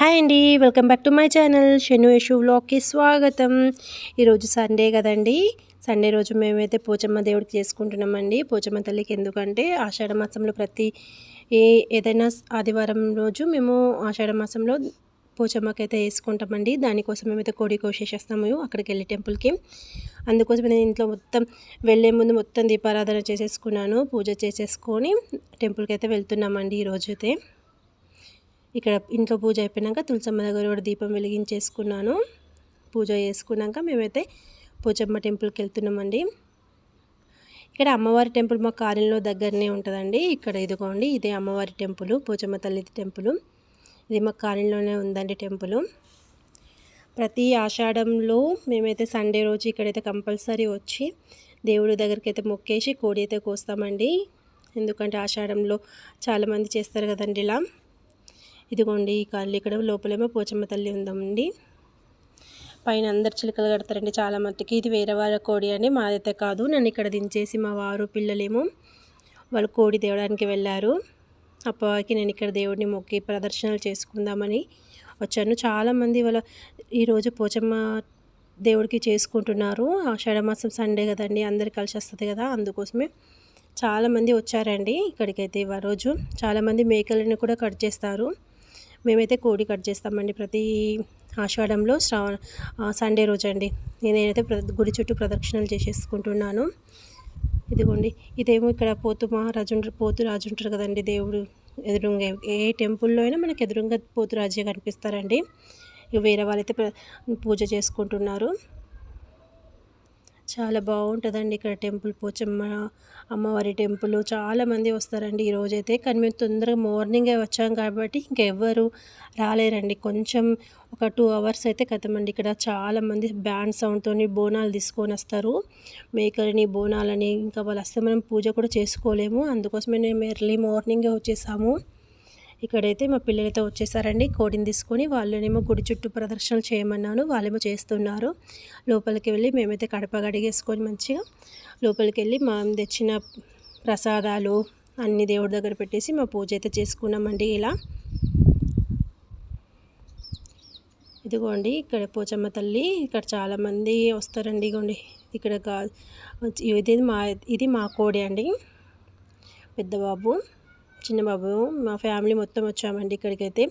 Hi అండి welcome back to my channel. Shenu Yashu వ్లాగ్కి స్వాగతం. ఈరోజు సండే కదండి. సండే రోజు మేమైతే పోచమ్మ దేవుడికి చేసుకుంటున్నామండి. పోచమ్మ తల్లికి ఎందుకంటే ఆషాఢ మాసంలో ప్రతి ఏ ఏదైనా ఆదివారం రోజు మేము ఆషాఢ మాసంలో పోచమ్మకి అయితే వేసుకుంటామండి. దానికోసం మేమైతే కోడి కోసేసేస్తాము అక్కడికి వెళ్ళి టెంపుల్కి. అందుకోసం నేను ఇంట్లో మొత్తం వెళ్ళే ముందు మొత్తం దీపారాధన చేసేసుకున్నాను. పూజ చేసేసుకొని టెంపుల్కి అయితే వెళ్తున్నామండి ఈరోజు అయితే ఇక్కడ ఇంట్లో పూజ అయిపోయినాక తులసమ్మ దగ్గర కూడా దీపం వెలిగించేసుకున్నాను. పూజ చేసుకున్నాక మేమైతే పోచమ్మ టెంపుల్కి వెళ్తున్నామండి. ఇక్కడ అమ్మవారి టెంపుల్ మా కాలనీలో దగ్గరనే ఉంటుందండి. ఇక్కడ ఇదిగోండి ఇదే అమ్మవారి టెంపుల్ పోచమ్మ తల్లి టెంపుల్. ఇది మా కాలనీలోనే ఉందండి టెంపుల్. ప్రతి ఆషాఢంలో మేమైతే సండే రోజు ఇక్కడైతే కంపల్సరీ వచ్చి దేవుడి దగ్గరికి అయితే మొక్కేసి కోడి అయితే కోస్తామండి. ఎందుకంటే ఆషాఢంలో చాలామంది చేస్తారు కదండి ఇలా. ఇదిగోండి ఈ కాళ్ళు ఇక్కడ లోపలేమో పోచమ్మ తల్లి ఉందండి. పైన అందరు చిలుకలు కడతారండి చాలా మట్టుకి. ఇది వేరే వాళ్ళ కోడి అండి మాదైతే కాదు. నన్ను ఇక్కడ దించేసి మా వారు పిల్లలేమో వాళ్ళు కోడి తేవడానికి వెళ్ళారు. అప్పవాకి నేను ఇక్కడ దేవుడిని మొక్కి ప్రదర్శనలు చేసుకుందామని వచ్చాను. చాలామంది వాళ్ళ ఈరోజు పోచమ్మ దేవుడికి చేసుకుంటున్నారు. షడమాసం సండే కదండి అందరు కలిసి వస్తుంది కదా అందుకోసమే చాలామంది వచ్చారండి ఇక్కడికైతే ఆ రోజు. చాలామంది మేకలను కూడా కట్ చేస్తారు. మేమైతే కోడి కట్ చేస్తామండి ప్రతి ఆషాఢంలో శ్రావణ సండే రోజు అండి నేనైతే గుడి చుట్టూ ప్రదక్షిణలు చేసేసుకుంటున్నాను. ఇదిగోండి ఇదేమో ఇక్కడ పోతు మహారాజు ఉంటారు పోతు రాజు ఉంటారు కదండి దేవుడు ఎదురుగా. ఏ టెంపుల్లో అయినా మనకు ఎదురుగా పోతురాజే కనిపిస్తారండి. కనిపిస్తారండి వేరే వాళ్ళైతే పూజ చేసుకుంటున్నారు. చాలా బాగుంటుందండి ఇక్కడ టెంపుల్. పోచమ్మ అమ్మవారి టెంపుల్ చాలామంది వస్తారండి ఈరోజైతే కానీ మేము తొందరగా మార్నింగే వచ్చాం కాబట్టి ఇంకెవ్వరు రాలేరండి. కొంచెం ఒక టూ అవర్స్ అయితే కథమండి ఇక్కడ. చాలామంది బ్యాండ్ సౌండ్తో బోనాలు తీసుకొని వస్తారు. మేకలని బోనాలని ఇంకా వాళ్ళు వస్తే మనం పూజ కూడా చేసుకోలేము. అందుకోసమే మేము ఎర్లీ మార్నింగే వచ్చేసాము. ఇక్కడైతే మా పిల్లలతో వచ్చేసారండి. కోడిని తీసుకొని వాళ్ళనేమో గుడి చుట్టూ ప్రదర్శనలు చేయమన్నాను. వాళ్ళేమో చేస్తున్నారు. లోపలికి వెళ్ళి మేమైతే కడప గడిగేసుకొని మంచిగా లోపలికి వెళ్ళి మా తెచ్చిన ప్రసాదాలు అన్ని దేవుడి దగ్గర పెట్టేసి మా పూజ అయితే చేసుకున్నామండి ఇలా. ఇదిగోండి ఇక్కడ పోచమ్మ తల్లి ఇక్కడ చాలామంది వస్తారండి ఇగోండి ఇక్కడ ఇది మా ఇది మా కోడి అండి. పెద్ద బాబు చిన్నబాబు మా ఫ్యామిలీ మొత్తం వచ్చామండి ఇక్కడికైతే.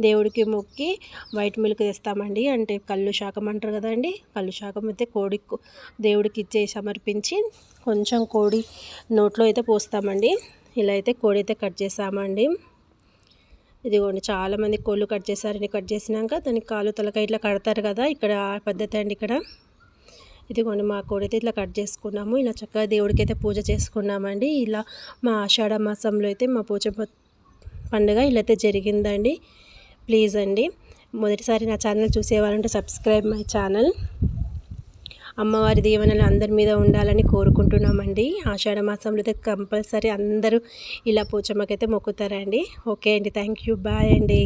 దేవుడికి మొక్కి వైట్ మిల్క్ తెస్తామండి. అంటే కళ్ళు శాఖం అంటారు కదండి. కళ్ళు శాఖం అయితే కోడి దేవుడికి ఇచ్చే సమర్పించి కొంచెం కోడి నోట్లో అయితే పోస్తామండి. ఇలా అయితే కోడి అయితే కట్ చేసామండి. ఇదిగోండి చాలామంది కోళ్ళు కట్ చేశారని కట్ చేసినాక దానికి కాలు తలకాయ ఇట్లా కడతారు కదా. ఇక్కడ పద్ధతి అండి ఇక్కడ. ఇదిగోండి మా కోడైతే ఇట్లా కట్ చేసుకున్నాము. ఇలా చక్కగా దేవుడికి అయితే పూజ చేసుకున్నామండి. ఇలా మా ఆషాఢ మాసంలో అయితే మా పూజ పండుగ ఇలా అయితే జరిగిందండి. ప్లీజ్ అండి మొదటిసారి నా ఛానల్ చూసేవారంటే సబ్స్క్రైబ్ మై ఛానల్. అమ్మవారి దీవెనలు అందరి మీద ఉండాలని కోరుకుంటున్నామండి. ఆషాఢ మాసంలో అయితే కంపల్సరీ అందరూ ఇలా పూచమ్మకైతే మొక్కుతారండి. ఓకే అండి థ్యాంక్ యూ బాయ్ అండి.